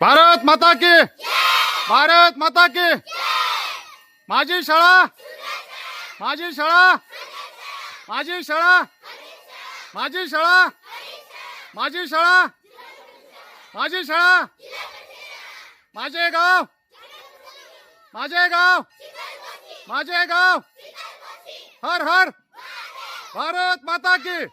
भारत माता की। भारत माता की। माझी शाळा। माझी शाळा। माझी शाळा। माझी शाळा। माझी शाळा। माझी शाळा। माझे गाव। माझे गाव। माझे गाव। हर हर। भारत माता की।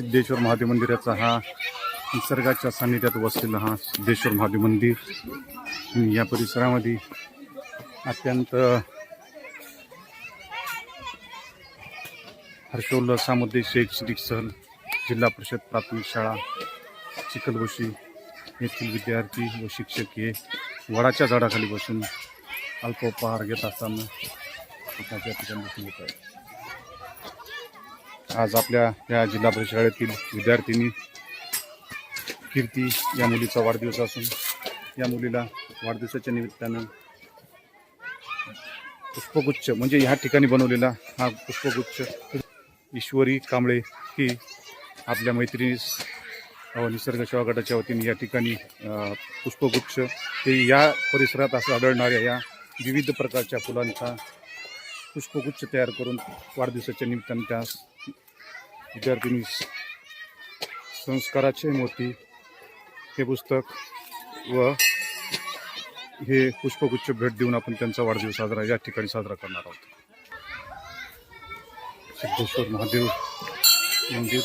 सिद्धेश्वर महादेव मंदिराचा हा निसर्गाच्या सान्निध्यात वसलेला हा सिद्धेश्वर महादेव मंदिर. या परिसरामध्ये अत्यंत हर्षोल्लासामध्ये शैक्षणिक सहल जिल्हा परिषद प्राथमिक शाळा चिखलबोशी येथील विद्यार्थी व शिक्षक हे वडाच्या झाडाखाली बसून अल्पोपहार घेत असताना ठिकाणी दिसून येत आहे आज आपल्या या जिल्हा परिषद शाळेतील विद्यार्थिनी कीर्ती या मुलीचा वाढदिवस असून या मुलीला वाढदिवसाच्या निमित्तानं पुष्पगुच्छ म्हणजे ह्या ठिकाणी बनवलेला हा पुष्पगुच्छ ईश्वरी कांबळे ही आपल्या मैत्रिणीस निसर्ग सेवा गटाच्या वतीने या ठिकाणी पुष्पगुच्छ हे या परिसरात असं आढळणाऱ्या या विविध प्रकारच्या फुलांचा पुष्पगुच्छ तयार करून वाढदिवसाच्या निमित्तानं त्या विद्यार्थिनी संस्काराचे मोती हे पुस्तक व हे पुष्पगुच्छ भेट देऊन आपण त्यांचा वाढदिवस साजरा या ठिकाणी साजरा करणार आहोत. सिद्धेश्वर महादेव मंदिर.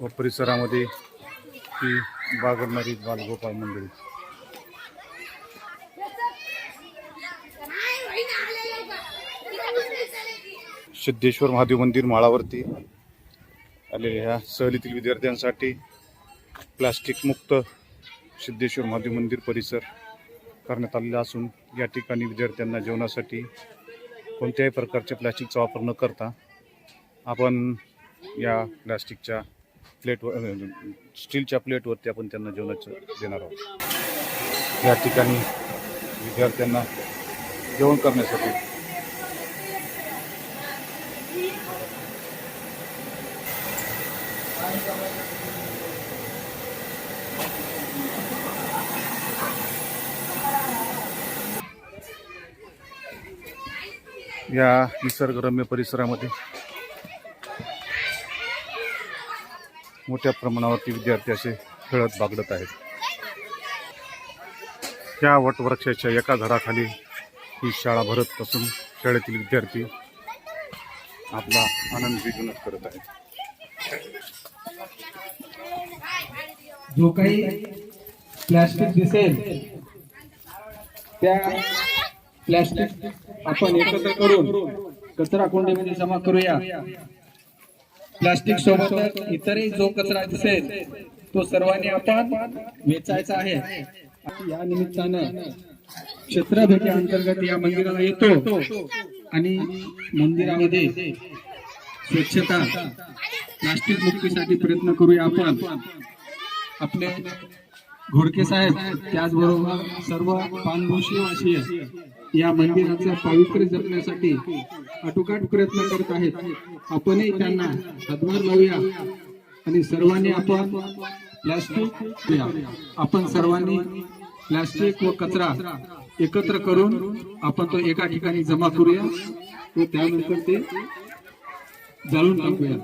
व परिसरामध्ये ती बागडणारी बालगोपाळ मंदिर. सिद्धेश्वर महादेव मंदिर माळावरती आलेल्या ह्या सहलीतील विद्यार्थ्यांसाठी प्लास्टिक मुक्त सिद्धेश्वर महादेव मंदिर परिसर करण्यात आलेला असून या ठिकाणी विद्यार्थ्यांना जेवणासाठी कोणत्याही प्रकारच्या प्लास्टिकचा वापर न करता आपण या प्लॅस्टिकच्या प्लेटवर स्टीलच्या प्लेटवरती आपण त्यांना जेवणाचं देणार आहोत. या ठिकाणी विद्यार्थ्यांना जेवण करण्यासाठी या निसर्गरम्य परिसरामध्ये मोठ्या प्रमाणावरती विद्यार्थी असे खेळत बागडत आहेत. त्या वटवृक्षाच्या एका झाडाखाली ही शाळा भरत असून शाळेतील विद्यार्थी आपला आनंद द्विगुणित करत आहेत. जो काही प्लॅस्टिक दिसेल त्या प्लॅस्टिक आपण एकत्र करून कचरा कोंडीमध्ये जमा करूया. प्लास्टिक सोबत इतरही जो कचरा दिसेल तो सर्वांनी आपण वेचायचा आहे. या निमित्तानं क्षेत्र भेटी अंतर्गत या मंदिराला येतो आणि मंदिरामध्ये स्वच्छता प्लास्टिक मुक्तीसाठी प्रयत्न करूया आपण. आपले घोडके साहेब त्याचबरोबर सर्व पानभूषीवासीय या मंदिराचं पावित्र्य जपण्यासाठी अटोकाट प्रयत्न करत आहेत. आपणही त्यांना हातभार लावूया आणि सर्वांनी आपण प्लास्टिक आपण सर्वांनी प्लास्टिक व कचरा एकत्र करून आपण तो एका ठिकाणी जमा करूया व त्यानंतर ते जाळून टाकूया.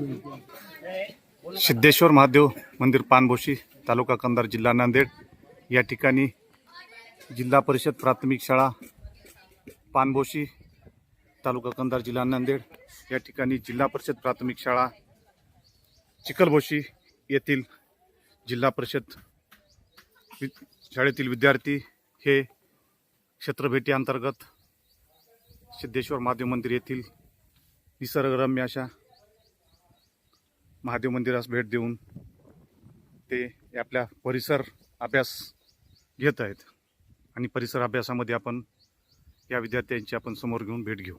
सिद्धेश्वर महादेव मंदिर पानभोशी. तालुका कंधार जिल्हा नांदेड. या ठिकाणी जिल्हा परिषद प्राथमिक शाळा पानभोशी तालुका कंधार जिल्हा नांदेड. या ठिकाणी जिल्हा परिषद प्राथमिक शाळा चिखलभोशी येथील जिल्हा परिषद वि- शाळेतील विद्यार्थी हे क्षेत्रभेटी अंतर्गत सिद्धेश्वर महादेव मंदिर येथील निसर्गरम्य अशा महादेव मंदिरास भेट देऊन ते आपल्या परिसर अभ्यास घेत आहेत. आणि परिसर अभ्यासामध्ये आपण या विद्यार्थ्यांची आपण समोर घेऊन भेट घेऊ.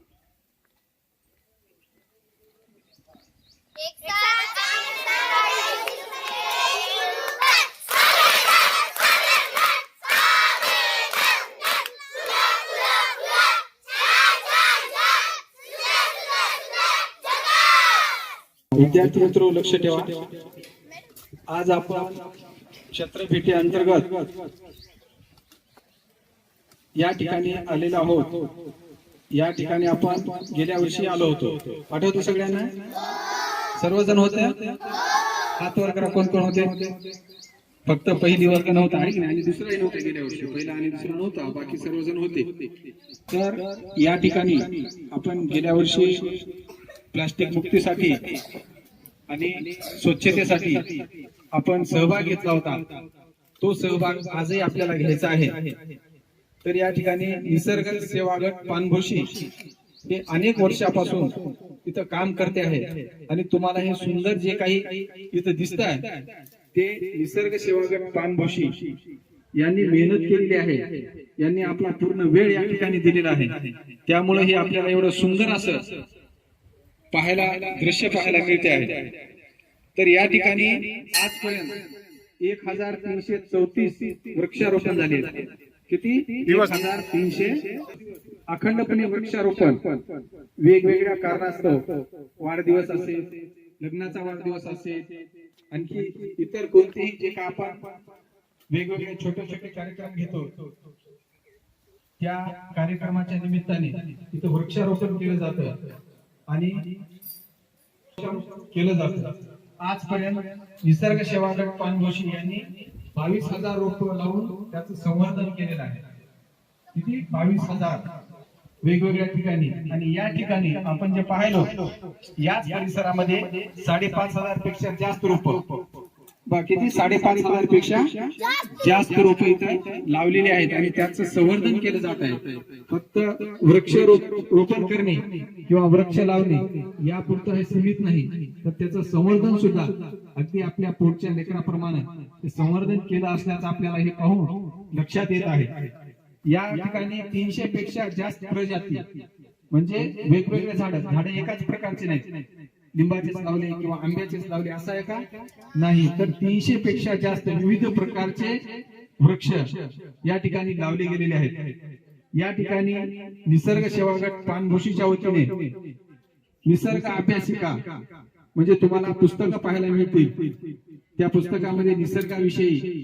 विद्यार्थी मित्र लक्ष ठेवा. आज आपण छत्रपेटी अंतर्गत या ठिकाणी आलेलो आहोत. या ठिकाणी आपण गेल्या वर्षी आलो होतो. आठवतो सगळ्यांना? सर्वजण होते? हात वर कोण कोण होते? फक्त पहिली वर्ग नव्हता आहे की नाही? आणि दुसराही नव्हतं गेल्या वर्षी. पहिला आणि दुसरा नव्हता बाकी सर्वजण होते. तर या ठिकाणी आपण गेल्या वर्षी प्लास्टिक मुक्तीसाठी आणि स्वच्छतेसाठी आपण सहभाग घेतला होता. तो सहभाग आजही आपल्याला घ्यायचा आहे. तर या ठिकाणी निसर्ग सेवा गट पानभोशी हे अनेक वर्षापासून इथं काम करते आहे. आणि तुम्हाला हे सुंदर जे काही इथं दिसत आहे ते निसर्ग सेवा गट पानभोशी यांनी मेहनत केलेली आहे. यांनी आपला पूर्ण वेळ या ठिकाणी दिलेला आहे. त्यामुळे हे आपल्याला एवढं सुंदर असं पाहायला दृश्य पाहायला मिळते आहे. तर या ठिकाणी आजपर्यंत एक हजार तीनशे चौतीस वृक्षारोपण झाले किती? एक हजार तीनशे अखंडपणे वृक्षारोपण. वेगवेगळ्या कारणास्तव वाढदिवस असेल लग्नाचा वाढदिवस असेल आणखी इतर कोणतेही जे का आपण वेगवेगळे छोटे छोटे कार्यक्रम घेतो त्या कार्यक्रमाच्या निमित्ताने इथं वृक्षारोपण केलं जातं आणि केलं जातं. आजपर्यंत निसर्ग सेवा गट पानघोशी यांनी बावीस हजार रोप लावून त्याचं संवर्धन केलेलं आहे. किती? बावीस हजार. वेगवेगळ्या ठिकाणी. आणि या ठिकाणी आपण जे पाहिलो याच परिसरामध्ये साडेपाच हजारपेक्षा जास्त रोप. किती साडेपाच हजारपेक्षा जास्त रोप इथं लावलेली आहेत आणि त्याचं संवर्धन केलं जात आहे. फक्त वृक्ष रोपण करणे किंवा वृक्ष लावणे यापुरतं हे सीमित नाही. तर त्याचं संवर्धन सुद्धा अगदी आपल्या पोटच्या लेकराप्रमाणे ते संवर्धन केलं असल्याचं आपल्याला हे पाहून लक्षात येत आहे. या ठिकाणी तीनशे पेक्षा जास्त प्रजाती म्हणजे वेगवेगळे झाड झाडे एकाच प्रकारचे नाहीत. लिंबाचेच लावले किंवा आंब्याचेच लावले असं आहे का नाही. तर तीनशे पेक्षा जास्त विविध प्रकारचे वृक्ष या ठिकाणी लावले गेलेले आहेत. या ठिकाणी निसर्ग सेवा गट पानभूशीच्या वतीने निसर्ग अभ्यासिका म्हणजे तुम्हाला पुस्तकं पाहायला मिळतील. त्या पुस्तकामध्ये निसर्गाविषयी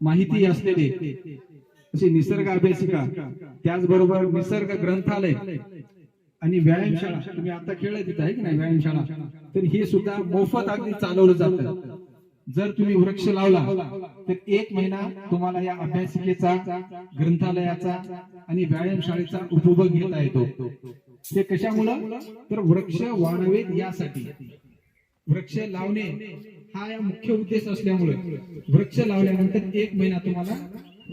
माहिती असलेले अशी निसर्ग अभ्यासिका त्याचबरोबर निसर्ग ग्रंथालय आणि व्यायामशाळा तुम्ही आता खेळ तिथं आहे की नाही व्यायामशाळा तर हे सुद्धा मोफत अगदी चालवलं जातं. जर तुम्ही वृक्ष लावला तर एक महिना तुम्हाला या अभ्यासिकेचा ग्रंथालयाचा आणि व्यायामशाळेचा उपभोग घेता येतो. ते कशामुळं? तर वृक्ष वाढवेत यासाठी. वृक्ष लावणे हा या मुख्य उद्देश असल्यामुळे. वृक्ष लावल्यानंतर एक महिना तुम्हाला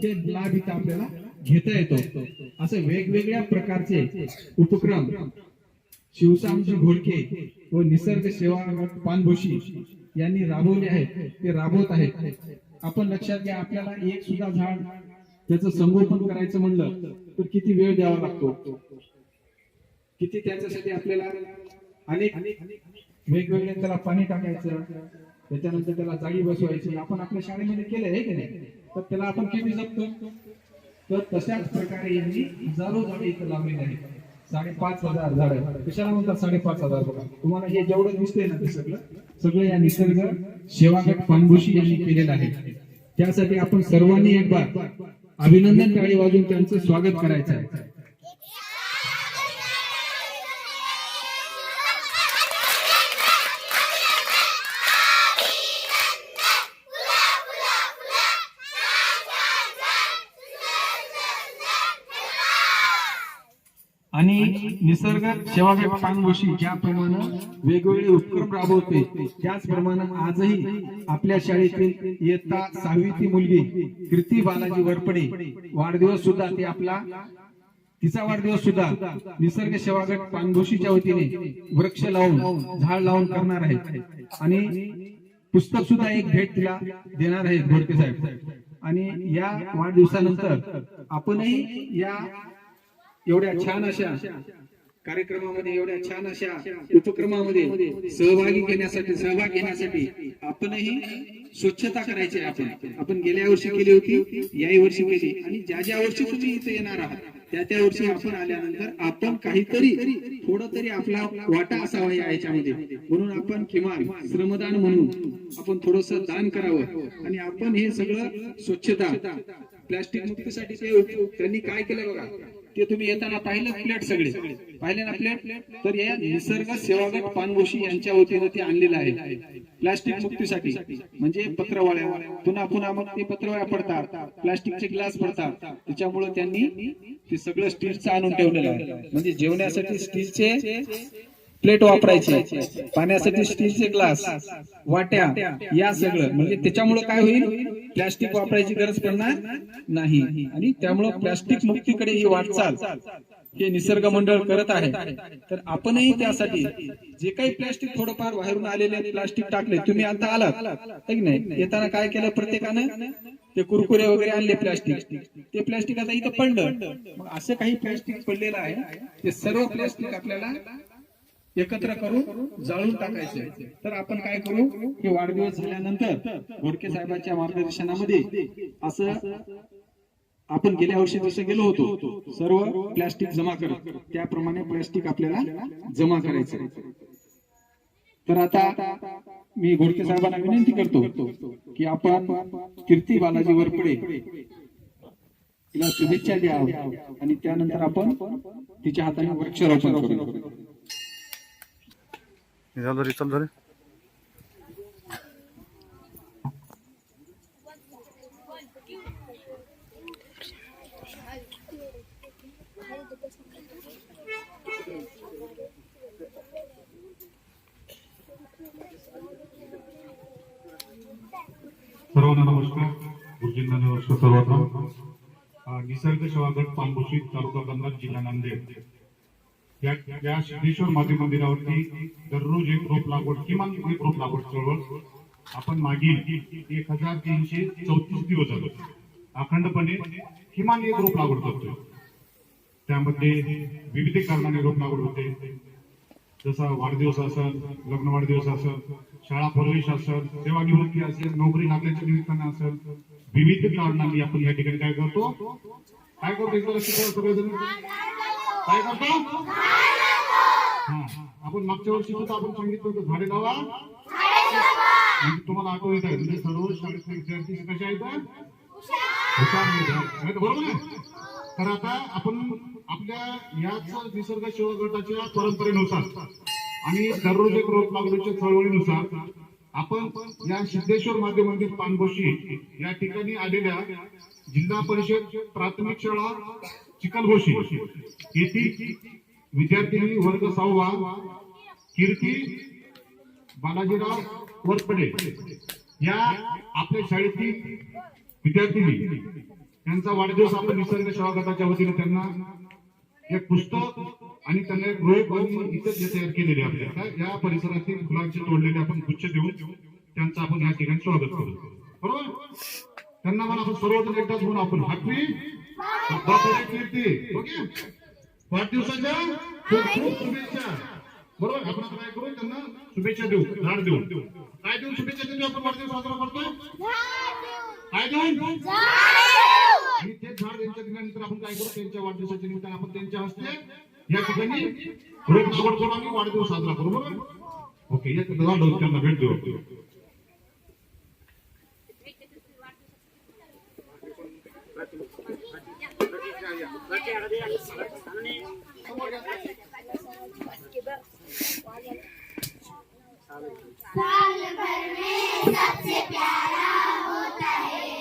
ते लाभ इथं आपल्याला घेता येतो. असं वेगवेगळ्या प्रकारचे उपक्रम शिवसामजी घोडके व निसर्ग सेवा पानभोशी यांनी राबवले आहेत. ते राबवत आहेत. आपण लक्षात घ्या आपल्याला एक सुद्धा झाड त्याचं संगोपन करायचं म्हणलं तर किती वेळ द्यावा लागतो? किती त्याच्यासाठी आपल्याला अनेक वेगवेगळे त्याला पाणी टाकायचं त्याच्यानंतर त्याला जाळी बसवायची. आपण आपल्या शाळेमध्ये केलं की नाही? तर त्याला आपण किती जपतो? तर तशाच प्रकारे यांनी हजारो इथं लावलेली आहे साडेपाच हजार झाड कशाला म्हणतात साडेपाच हजार? बघा तुम्हाला हे जेवढं दिसतंय ना ते सगळं सगळं या निसर्ग सेवागट पानभूशी यांनी केलेलं आहे. त्यासाठी आपण सर्वांनी एक बार अभिनंदन टाळी वाजून त्यांचं स्वागत करायचं आहे. आणि निसर्ग सेवा पानभूशी ज्याप्रमाणे वेगवेगळे उपक्रम राबवते त्याचप्रमाणे आजही आपल्या शाळेतील इयत्ता सहावीची मुलगी कीर्ती बालाजी वरपडे वाढदिवस सुद्धा ते आपला तिचा वाढदिवस सुद्धा निसर्ग सेवागट पानभूशीच्या वतीने वृक्ष लावून झाड लावून करणार आहे. आणि पुस्तक सुद्धा एक भेट तिला देणार आहेत घोडके साहेब. आणि या वाढदिवसानंतर आपणही या एवढ्या छान अशा कार्यक्रमामध्ये एवढ्या छान अशा उपक्रमामध्ये सहभागी घेण्यासाठी सहभाग घेण्यासाठी आपणही स्वच्छता करायची आपण. आपण गेल्या वर्षी केली होती याही वर्षी केली. आणि ज्या ज्या वर्षी तुम्ही इथे येणार आहात त्या त्या वर्षी आपण आल्यानंतर आपण काहीतरी थोडं तरी आपला वाटा असावा या याच्यामध्ये. म्हणून आपण किमान श्रमदान म्हणून आपण थोडस दान करावं. आणि आपण हे सगळं स्वच्छता प्लास्टिक मुक्तीसाठी ते त्यांनी काय केलं बघा? ते तुम्ही येताना पाहिलं प्लेट सगळे? पाहिले ना प्लेट तर या निसर्ग सेवागट पानगोशी यांच्या वतीनं ते आणलेलं आहे. प्लास्टिक मुक्तीसाठी. म्हणजे पत्रवाळ्या. पुन्हा पुन्हा मग ते पत्रवाळ्या पडतात. प्लास्टिकचे ग्लास पडतात. त्याच्यामुळे त्यांनी ते सगळं स्टीलचं आणून ठेवलेलं आहे. म्हणजे जेवण्यासाठी स्टीलचे प्लेट वापरायची पाण्यासाठी स्टीलचे ग्लास वाट्या या सगळं. म्हणजे त्याच्यामुळे काय होईल? प्लास्टिक वापरायची गरज पडणार नाही. आणि त्यामुळं प्लास्टिक मुक्तीकडे ही वाटचाल हे निसर्ग मंडळ करत आहे. तर आपणही त्यासाठी जे काही प्लास्टिक थोडंफार बाहेरून आलेले प्लास्टिक टाकले तुम्ही आता आलात नाही? येताना काय केलं प्रत्येकानं? ते कुरकुरे वगैरे आणले प्लास्टिक. ते प्लास्टिक आता इथं पडलं. मग असं काही प्लास्टिक पडलेलं आहे. ते सर्व प्लास्टिक आपल्याला एकत्र करून जाळून टाकायचे. तर आपण काय करू? की वाढदिवस झाल्यानंतर घोडके साहेबांच्या मार्गदर्शनामध्ये असं आपण गेल्या वर्षी जसं गेलो होतो सर्व प्लास्टिक जमा करत त्याप्रमाणे प्लास्टिक आपल्याला जमा करायचं. तर आता मी घोडके साहेबांना विनंती करतो की आपण कीर्ती बालाजी वरपडे तिला शुभेच्छा द्या आणि त्यानंतर आपण तिच्या हाताने वृक्षारोपण करू. झालं रे चाल झाले. सर्वांना नमस्कार. गुरुजींना नमस्कार सर्वांना. निसर्ग सेवागट पांबुशी तालुका कंधार जिल्हा नांदेड. या या सिद्धेश्वर महादेव मंदिरावरती दररोज एक रोप लागवड किमान एक रोप लागवड चळवळ. आपण मागील एक हजार तीनशे चौतीस दिवस झालो अखंडपणे किमान एक रोप लागवड करतोय. त्यामध्ये विविध कारणाने रोप लागवड होते. जसा वाढदिवस असेल लग्न वाढदिवस असेल शाळा प्रवेश असेल सेवानिवृत्ती असेल नोकरी लागल्याच्या निमित्ताने असेल विविध कारणांनी आपण या ठिकाणी काय करतो? काय करतो? लक्ष सगळेजण. काय करतो हा आपण मागच्या वर्षी सुद्धा आपण सांगितलं होतं झाडे लावा. म्हणजे तुम्हाला आठवण येत आहे म्हणजे सर्व शाळेतले विद्यार्थी कशा आहेत? बरोबर आहे? तर आता आपण आपल्या याच निसर्ग सेवा गटाच्या परंपरेनुसार आणि दररोज एक रोप लागवडीच्या चळवळीनुसार आपण या सिद्धेश्वर माध्यम मंदिर पानगोशी या ठिकाणी आलेल्या जिल्हा परिषद प्राथमिक शाळा चिकलगोशी येथील विद्यार्थिनी वर्ग सहावा. कीर्ती बालाजीराव वरपडे. या आपल्या शाळेतील विद्यार्थिनी. त्यांचा वाढदिवस आपण निसर्ग सेवा वतीने त्यांना एक पुस्तक आणि त्यांना एक रोप आणि इतर जे तयार केलेले आपल्या या परिसरातील फुलांचे तोडलेले आपण गुच्छ देऊन त्यांचं आपण या ठिकाणी स्वागत करू. बरोबर? त्यांना मला सर्वजण एकदाच म्हणून आपण. हॅपी कीर्ती. ओके? वाढदिवसाच्या खूप खूप शुभेच्छा. बरोबर? आपण आता काय करू? त्यांना शुभेच्छा देऊ. झाड देऊ. काय देऊन शुभेच्छा देऊ आपण वाढदिवस साजरा करतो? काय देऊन? आणि ते झाड यांच्या दिल्यानंतर आपण काय करू? त्यांच्या वाढदिवसाच्या निमित्ताने आपण त्यांच्या हस्ते या ठिकाणी रोप लागवड करून आम्ही वाढदिवस साजरा करू. बरोबर? ओके या झाड त्यांना भेट देऊ साल भर में सबसे प्यारा होता है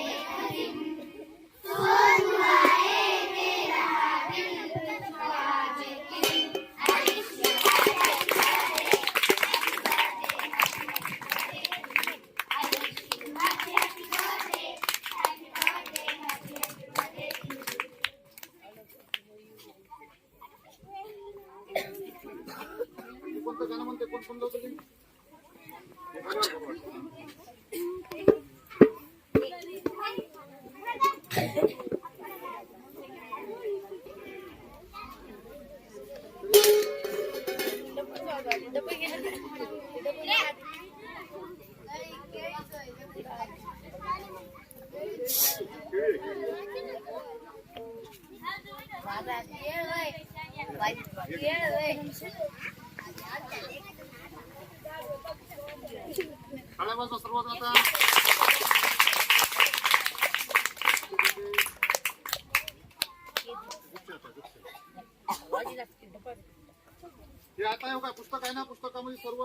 हे आता हे बघा, पुस्तक आहे ना पुस्तकामध्ये सर्व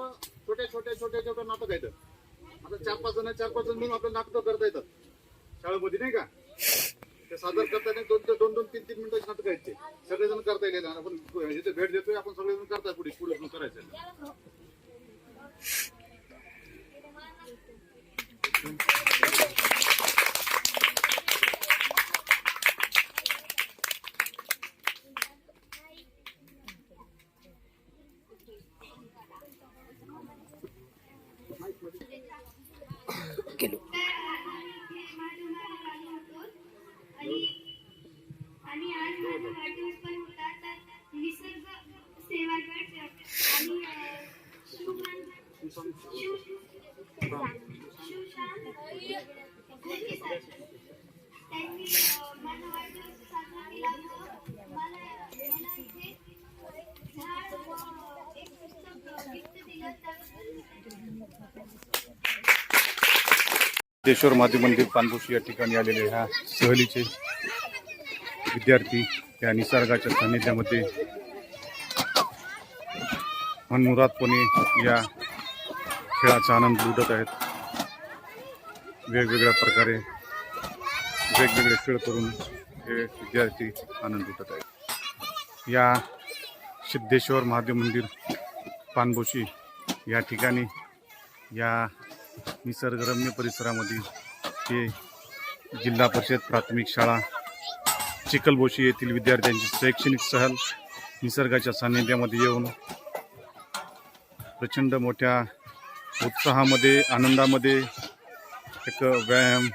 छोट्या छोट्या छोट्या छोट्या नाटक आहेत आता चार पाच जण चार पाच जण मिळून आपलं नाटक करता येतात शाळेमध्ये नाही का ते सादर करताना दोन ते दोन दोन तीन तीन मिनिटाचे नाटक आहेत ते सगळेजण करता येईल आपण भेट देतोय आपण सगळेजण करताय पुढे पुढे करायचं करायचं आणि आज माझा वाढदिवस पण होता तर निसर्ग सेवा गट आणि शिवशांत त्यांनी अं, माझा वाढदिवस साजरा केला होता मला मला इथे झाड व एक पुस्तक गिफ्ट दिलं तर सिद्धेश्वर महादेव मंदिर पानभुशी या ठिकाणी आलेले ह्या सहलीचे विद्यार्थी या निसर्गाच्या सान्निध्यामध्ये मनमुरादपणे या खेळाचा आनंद लुटत आहेत. वेगवेगळ्या प्रकारे वेगवेगळे खेळ करून हे विद्यार्थी आनंद लुटत आहेत. या सिद्धेश्वर महादेव मंदिर पानभोशी या ठिकाणी या निसर्गरम्य परिसरामध्ये हे जिल्हा परिषद प्राथमिक शाळा चिखलबोशी येथील विद्यार्थ्यांची शैक्षणिक सहल निसर्गाच्या सान्निध्यामध्ये येऊन प्रचंड मोठ्या उत्साहामध्ये आनंदामध्ये एक व्यायाम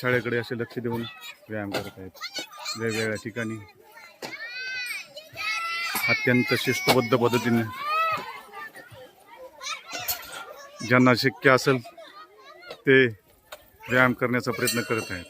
शाळेकडे असे लक्ष देऊन व्यायाम करत आहेत. वेगवेगळ्या ठिकाणी अत्यंत शिस्तबद्ध पद्धतीने ज्यांना शक्य असेल ते व्यायाम करण्याचा प्रयत्न करत आहेत.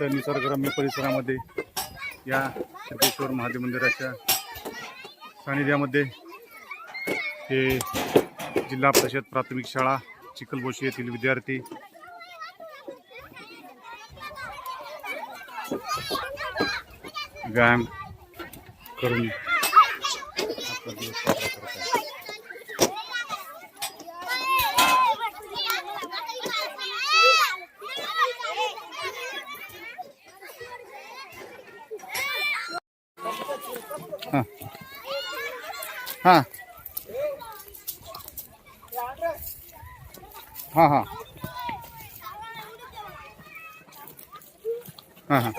अत्यंत निसर्गरम्य परिसरामध्ये या सिद्धेश्वर महादेव मंदिराच्या सानिध्यामध्ये हे जिल्हा परिषद प्राथमिक शाळा चिखलबोशी येथील विद्यार्थी व्यायाम करून आपला दिवस साजरा करत आहेत हां हां. हां हां. हां हां.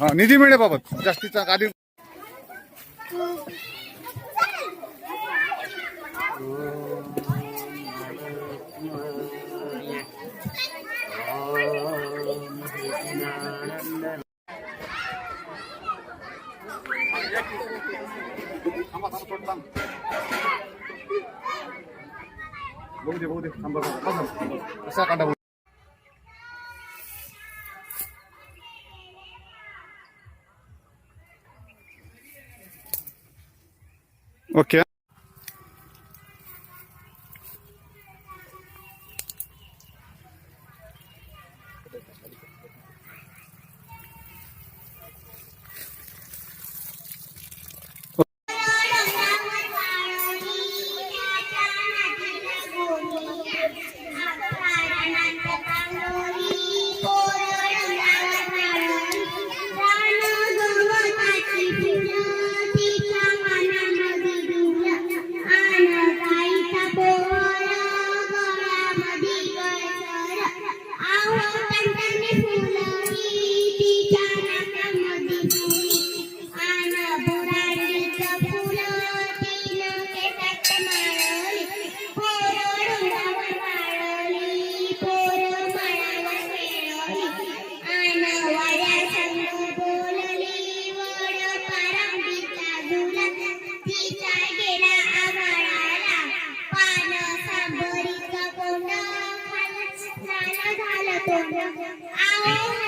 हां निधी मिळेबाबत जास्तीचा आधी போகுது போகுது Aku.